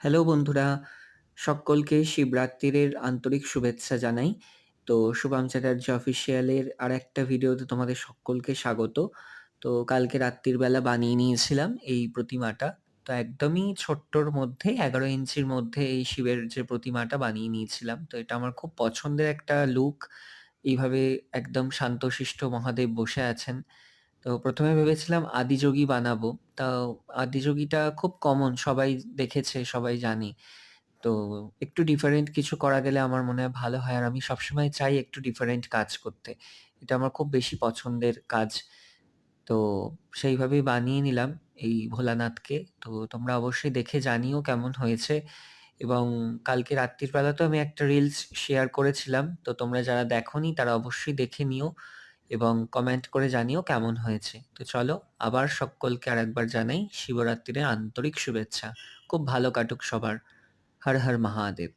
Hello বন্ধুরা, সকলকে শিবরাত্রির আন্তরিক শুভেচ্ছা জানাই। তো শুভাম চ্যাটার্জি অফিসিয়ালের আর একটা ভিডিওতে তোমাদের সকলকে স্বাগত। তো কালকে রাত্রির বেলা বানিয়ে নিয়েছিলাম এই প্রতিমাটা। তো একদমই ছোট্টর মধ্যে ১১ ইঞ্চির মধ্যে এই শিবের যে প্রতিমাটা বানিয়ে নিয়েছিলাম। তো এটা আমার খুব পছন্দের একটা লুক। এইভাবে একদম শান্তশিষ্ট মহাদেব বসে আছেন। তো প্রথমে ভেবেছিলাম আদিযোগী বানাবো। তাও আদিযোগীটা খুব কমন সবাই দেখেছে, সবাই জানে। তো একটু ডিফারেন্ট কিছু করা গেলে আমার মনে হয় ভালো হয়। আর আমি সবসময় চাই একটু ডিফারেন্ট কাজ করতে। এটা আমার খুব বেশি পছন্দের কাজ। তো সেইভাবেই বানিয়ে নিলাম এই ভোলানাথকে। তো তোমরা অবশ্যই দেখে জানিও কেমন হয়েছে এবং কালকে রাত্রির বেলা তো আমি একটা রিলস শেয়ার করেছিলাম। তো তোমরা যারা দেখোনি তারা অবশ্যই দেখে নিও এবং কমেন্ট করে জানিও কেমন হয়েছে। তো চলো, আবার সকলকে আরেকবার জানাই শিবরাত্রির আন্তরিক শুভেচ্ছা। খুব ভালো কাটুক সবার। হর হর মহাদেব।